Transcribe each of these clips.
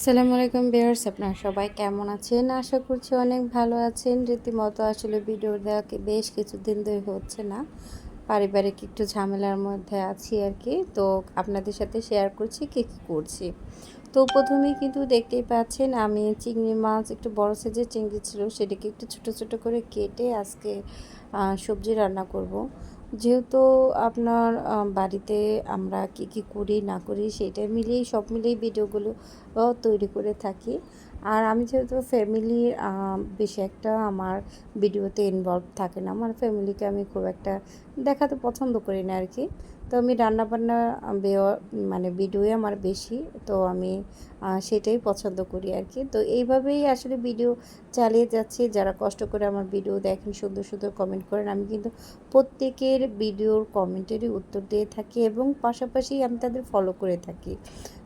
আসসালামু আলাইকুম বিয়ার্স আপনারা সবাই কেমন আছেন? আশা করছি অনেক ভালো আছেন। রীতিমতো আসলে ভিডিও দেওয়াকে বেশ কিছুদিন ধরে হচ্ছে না। পারিবারিক একটু ঝামেলার মধ্যে আছি আর কি। তো আপনাদের সাথে শেয়ার করছি, কী কী করছি। তো প্রথমেই কিন্তু দেখতেই পাচ্ছেন, আমি চিংড়ি মাছ, একটু বড় সাইজের চিংড়ি ছিল, সেটাকে একটু ছোট ছোট করে কেটে আজকে সবজি রান্না করব। যেহেতু আপনার বাড়িতে আমরা কি কি করি না করি সেটা মিলিয়েই, সব মিলিয়েই ভিডিওগুলো তৈরি করে থাকি। আর আমি যেহেতু ফ্যামিলির বেশি একটা আমার ভিডিওতে ইনভলভ থাকে না, আমার ফ্যামিলিকে আমি খুব একটা দেখাতে পছন্দ করি না আর কি তো আমি রান্নাবান্না মানে ভিডিওই আমার বেশি, তো আমি সেটাই পছন্দ করি আর কি তো এইভাবেই আসলে ভিডিও চালিয়ে যাচ্ছি। যারা কষ্ট করে আমার ভিডিও দেখেন, সুন্দর সুন্দর কমেন্ট করেন, আমি কিন্তু প্রত্যেকের ভিডিওর কমেন্টেরই উত্তর দিয়ে থাকি এবং পাশাপাশি আমি তাদের ফলো করে থাকি।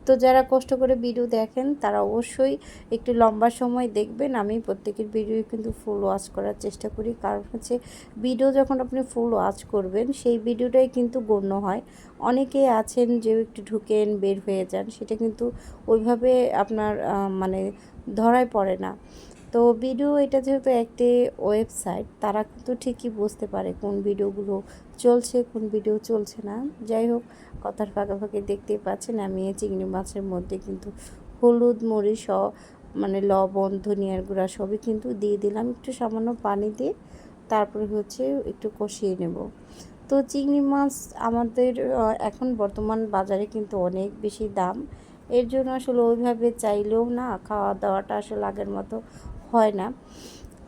তো যারা কষ্ট করে ভিডিও দেখেন, তারা অবশ্যই একটু লম্বা সময় দেখবেন। আমি প্রত্যেকের ভিডিও কিন্তু ফুল ওয়াচ করার চেষ্টা করি। কারণ হচ্ছে, ভিডিও যখন আপনি ফুল ওয়াচ করবেন, সেই ভিডিওটাই কিন্তু গণ্য হয়। অনেকে আছেন যে একটু ঢুকেন, বের হয়ে যান, সেটা কিন্তু ওইভাবে আপনার মানে ধরায় পড়ে না। তো ভিডিও এটা যেহেতু একটি ওয়েবসাইট, তারা কিন্তু ঠিকই বুঝতে পারে কোন ভিডিওগুলো চলছে, কোন ভিডিও চলছে না। যাই হোক, কথার ফাঁকে ফাঁকে দেখতেই পাচ্ছেন, আমি এই চিংড়ি মাছের মধ্যে কিন্তু হলুদ, মরিচ মানে লবণ, ধনিয়ার গুঁড়া সবই কিন্তু দিয়ে দিলাম। একটু সামান্য পানি দিয়ে তারপরে হচ্ছে একটু কষিয়ে নেব। তো চিংড়ি মাছ আমাদের এখন বর্তমান বাজারে কিন্তু অনেক বেশি দাম। এর জন্য আসলে ওইভাবে চাইলেও না খাওয়া দাওয়াটা আসলে আগের মতো হয় না।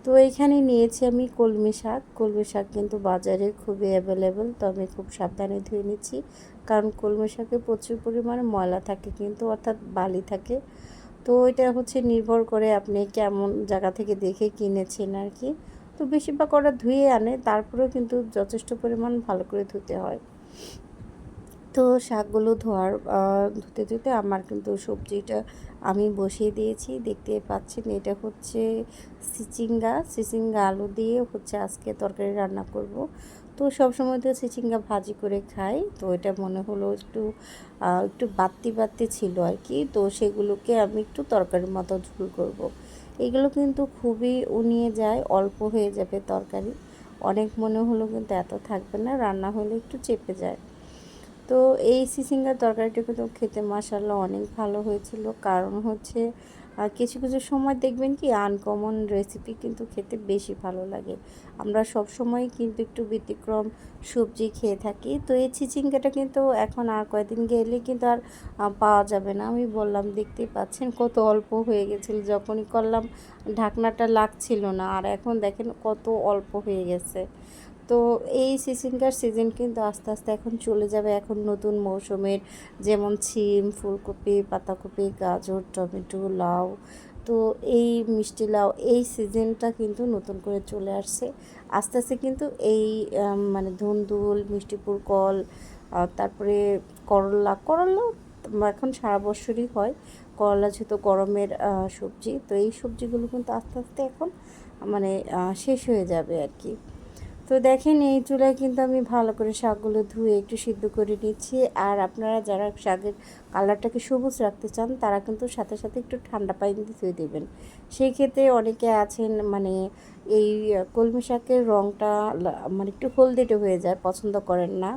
তো এইখানে নিয়েছি আমি কলমি শাক। কলমি শাক কিন্তু বাজারে খুবই অ্যাভেলেবেল তো আমি খুব সাবধানে ধুয়ে নিচ্ছি। কারণ কলমি শাকে প্রচুর পরিমাণে ময়লা থাকে কিন্তু, অর্থাৎ বালি থাকে। তো এটা হচ্ছে নির্ভর করে আপনি কেমন জায়গা থেকে দেখে কিনেছেন আর কি। তো বেশিরভাগ ওরা ধুয়ে আনে, তারপরেও কিন্তু যথেষ্ট পরিমাণ ভালো করে ধুতে হয়। তো শাকগুলো ধোয়ার ধুতে ধুতে আমার কিন্তু সবজিটা আমি বসিয়ে দিয়েছি। দেখতে পাচ্ছেন এটা হচ্ছে সিচিঙ্গা। সিচিঙ্গা আলু দিয়ে হচ্ছে আজকে তরকারি রান্না করব। তো সবসময় তো সিচিঙ্গা ভাজি করে খাই। তো এটা মনে হলো একটু একটু বাড়তি বাড়তি ছিল আর কি। তো সেগুলোকে আমি একটু তরকারির মতো ঝোল করব। এগুলো কিন্তু খুবই উনিয়ে যায়, অল্প হয়ে যাবে তরকারি। অনেক মনে হলো কিন্তু এত থাকবে না, রান্না হলে একটু চেপে যায়। তো এই সিসিঙ্গার তরকারিটা কিন্তু খেতে মাসাল্লাহ অনেক ভালো হয়েছিল। কারণ হচ্ছে কিছু কিছু সময় দেখবেন কি আনকমন রেসিপি কিন্তু খেতে বেশি ভালো লাগে। আমরা সব সময় কিন্তু একটু ব্যতিক্রম সবজি খেয়ে থাকি। তো এই চিচিঙ্গাটা কিন্তু এখন আর কয়েকদিন গেলে কিন্তু আর পাওয়া যাবে না। আমি বললাম, দেখতেই পাচ্ছেন কত অল্প হয়ে গেছিল। যখনই করলাম, ঢাকনাটা লাগছিল না। আর এখন দেখেন কত অল্প হয়ে গেছে। তো এই সিজনকার সিজন কিন্তু আস্তে আস্তে এখন চলে যাবে এখন নতুন মৌসুমের, যেমন সিম ফুলকপি, পাতাকপি, গাজর, টমেটো, লাউ। তো এই মিষ্টি লাউ, এই সিজনটা কিন্তু নতুন করে চলে আসছে। আস্তে আস্তে কিন্তু এই মানে ধুন্দুল, মিষ্টিপুর কল তারপরে করলা করলা এখন সারা বছরই হয়। করলা যেহেতু গরমের সবজি, তো এই সবজিগুলো কিন্তু আস্তে আস্তে এখন মানে শেষ হয়ে যাবে আর কি। তো দেখেন, এই চুলায় কিন্তু আমি ভালো করে শাকগুলো ধুয়ে একটু সিদ্ধ করে নিচ্ছি। আর আপনারা যারা শাকের কালারটাকে সবুজ রাখতে চান, তারা কিন্তু সাথে সাথে একটু ঠান্ডা পানি দিয়ে ধুয়ে দেবেন। সেই ক্ষেত্রে অনেকে আছেন মানে এই কলমি শাকের রঙটা মানে একটু হলদেটে হয়ে যায়, পছন্দ করেন না।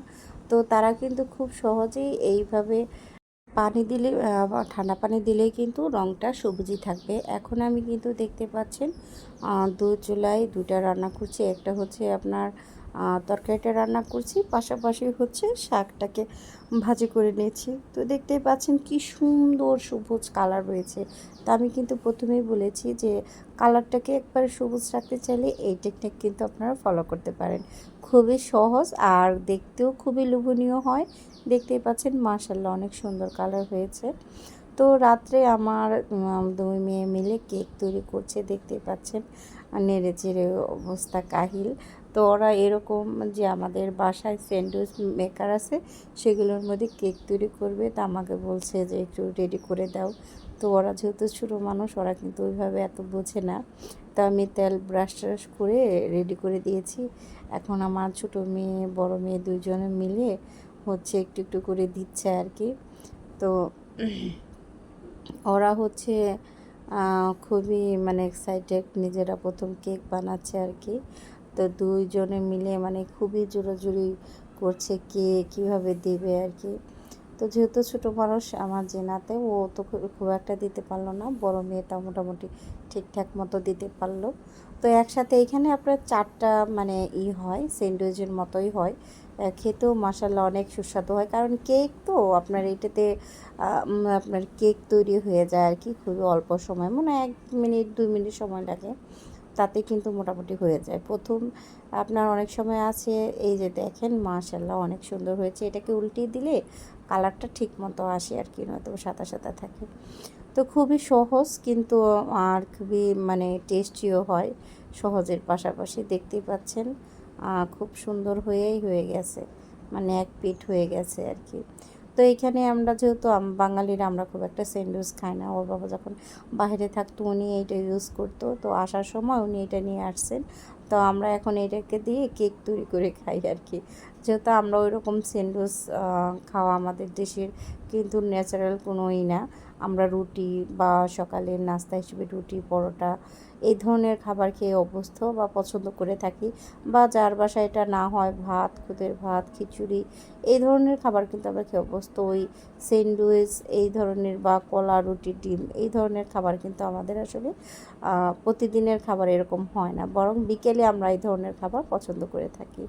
তো তারা কিন্তু খুব সহজেই এইভাবে পানি দিলে ঠান্ডা পানি দিলেই কিন্তু রঙটা সবুজই থাকবে। এখন আমি কিন্তু দেখতে পাচ্ছেন দু চুলায় দুটা রান্না করছি। একটা হচ্ছে আপনার তরকারিটা রান্না করছি, পাশাপাশি হচ্ছে শাকটাকে ভাজি করে নিয়েছি। তো দেখতেই পাচ্ছেন কি সুন্দর সবুজ কালার রয়েছে। তা আমি কিন্তু প্রথমেই বলেছি যে কালারটাকে একবার সবুজ রাখতে চাইলে এই টেকনিক কিন্তু আপনারা ফলো করতে পারেন। খুবই সহজ আর দেখতেও খুবই লোভনীয় হয়। দেখতেই পাচ্ছেন মার্শাল্লাহ অনেক সুন্দর কালার হয়েছে। তো রাত্রে আমার দুই মেয়ে মিলে কেক তৈরি করছে, দেখতেই পাচ্ছেন। নেড়ে চেড়ে অবস্থা কাহিল। তো ওরা এরকম যে আমাদের বাসায় স্যান্ডউইচ মেকার আছে, সেগুলোর মধ্যে কেক তৈরি করবে। তা আমাকে বলছে যে একটু রেডি করে দাও। তো ওরা যেহেতু ছোটো মানুষ, ওরা কিন্তু ওইভাবে এত বোঝে না। তো আমি তেল ব্রাশ ট্রাশ করে রেডি করে দিয়েছি। এখন আমার ছোটো মেয়ে, বড় মেয়ে দুজনে মিলে হচ্ছে একটু একটু করে দিচ্ছে আর কি। তো ওরা হচ্ছে খুবই মানে এক্সাইটেড নিজেরা প্রথম কেক বানাচ্ছে আর কি। তো দুইজনে মিলে মানে খুবই জোরাজুরি করছে কে কীভাবে দেবে আর কি। তো যেহেতু ছোটো মানুষ, আমার জেনাতে ও তো খুব একটা দিতে পারল না, বড় মেয়েটা মোটামুটি ঠিকঠাক মতো দিতে পারল। তো একসাথে এখানে আপনার চারটা মানে ই হয়, স্যান্ডউইচের মতোই হয়। খেতেও মাসাল্লাহ অনেক সুস্বাদু হয়, কারণ কেক তো আপনার এটাতে আপনার কেক তৈরি হয়ে যায় আর কি, খুবই অল্প সময় মানে এক মিনিট, দুই মিনিট সময় লাগে। তাতে কিন্তু মোটামুটি হয়ে যায়। প্রথম আপনার অনেক সময় আছে, এই যে দেখেন মাশাল্লাহ অনেক সুন্দর হয়েছে। এটাকে উল্টিয়ে দিলে কালারটা ঠিক মতো আসে আর কি, নয়তো সাদা সাদা থাকে। তো খুবই সহজ কিন্তু আর খুবই মানে টেস্টিও হয় সহজের পাশাপাশি, দেখতেই পাচ্ছেন। খুব সুন্দর হয়েই হয়ে গেছে মানে এক পিঠ হয়ে গেছে আর কি। তো এইখানে আমরা যেহেতু বাঙালিরা আমরা খুব একটা স্যান্ডউইচ খাই না। ওর বাবা যখন বাইরে থাকতো, উনি এইটা ইউজ করতো। তো আসার সময় উনি এটা নিয়ে আসছেন। তো আমরা এখন এটাকে দিয়ে কেক তৈরি করে খাই আর কি যেহেতু আমরা ওই রকম স্যান্ডউইচ খাওয়া আমাদের দেশের কিন্তু ন্যাচারাল কোনোই না। আমরা রুটি বা সকালের নাস্তা হিসেবে রুটি, পরোটা এই ধরনের খাবার খেয়ে অভ্যস্ত বা পছন্দ করে থাকি বা যার বাসায় এটা না হয়, ভাত, খুদের ভাত, খিচুড়ি, এই ধরনের খাবার কিন্তু আমরা খেয়ে অভ্যস্ত। ওই স্যান্ডউইচ, এই ধরনের বা কলা, রুটি, ডিম, এই ধরনের খাবার কিন্তু আমাদের আসলে প্রতিদিনের খাবার এরকম হয় না। বরং বিকেলে আমরা এই ধরনের খাবার পছন্দ করে থাকি।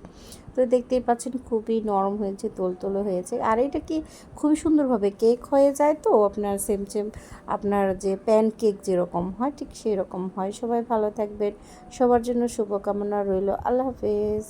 তো দেখতেই পাচ্ছেন খুবই নরম হয়েছে, তোলতোলো হয়েছে। আর এটা কি খুবই সুন্দরভাবে কেক হয়ে যায় তো? আপনার সেম সেম আপনার যে প্যান কেক যেরকম হয়, ঠিক সেই রকম হয়। সবাই ভালো থাকবেন। সবার জন্য শুভকামনা রইল। আল্লাহ হাফেজ।